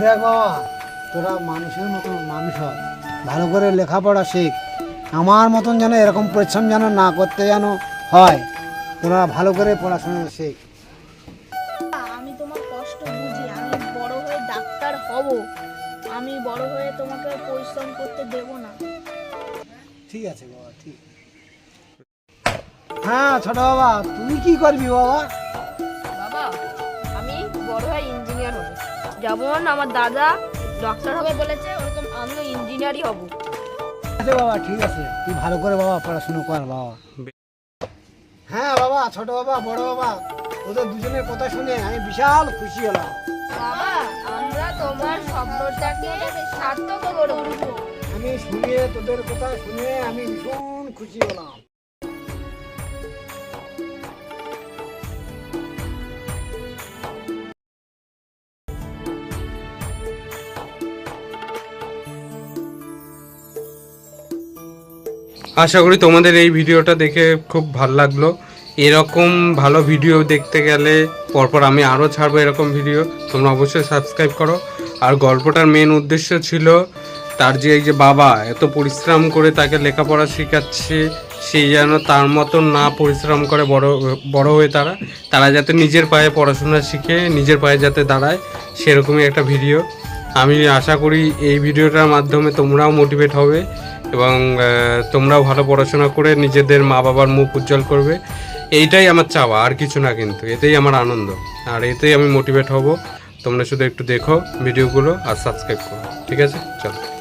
দেখ বাবা তোরা মানুষের মতন মানুষ হ। ভালো করে লেখাপড়া শেখ। আমার মতন যেন এরকম পরিশ্রম যেন না করতে যেন হয় তোরা ভালো করে পড়াশোনা শেখ। আমি তোমার কষ্ট বুঝি আমি বড় হয়ে ডাক্তার হব। আমি বড় হয়ে তোমাকে পরিশ্রম করতে দেব না। ঠিক আছে বাবা ঠিক। হ্যাঁ ছোট বাবা তুই কি করবি বাবা? বাবা আমি বড় হয়ে ইঞ্জিনিয়ার হব। যেমন আমার দাদা ডক্টর হবে বলেছে ওরকম আমিও ইঞ্জিনিয়ারই হব। আছে বাবা ঠিক আছে। তুই ভালো করে বাবা পড়াশুনো কর বাবা। হ্যাঁ বাবা ছোট বাবা বড় বাবা ওদের দুজনের কথা শুনে আমি বিশাল খুশি হলাম। বাবা আমরা তোমার স্বপ্নটাকে সার্থক করে উঠবো আমি শুনে তোদের কথা শুনে আমি ভীষণ খুশি হলাম। আশা করি তোমাদের এই ভিডিওটা দেখে খুব ভালো লাগল। এরকম ভালো ভিডিও দেখতে গেলে পরপর আমি আরও ছাড়বো এরকম ভিডিও। তোমরা অবশ্যই সাবস্ক্রাইব করো। আর গল্পটার মেন উদ্দেশ্য ছিল তার যে এই যে বাবা এত পরিশ্রম করে তাকে লেখাপড়া শেখাচ্ছে সেই যেন তার মতো না পরিশ্রম করে বড় বড় হয়ে তারা তারা যাতে নিজের পায়ে পড়াশোনা শিখে, নিজের পায়ে যাতে দাঁড়ায়, সেরকমই একটা ভিডিও। আমি আশা করি এই ভিডিওটার মাধ্যমে তোমরাও মোটিভেট হবে। এবং তোমরাও ভালো পড়াশোনা করে নিজেদের মা বাবার মুখ উজ্জ্বল করবে। এইটাই আমার চাওয়া, আর কিছু না কিন্তু। এতেই আমার আনন্দ। আর এতেই আমি মোটিভেট হব। তোমরা শুধু একটু দেখো ভিডিওগুলো আর সাবস্ক্রাইব করো। ঠিক আছে? চলো।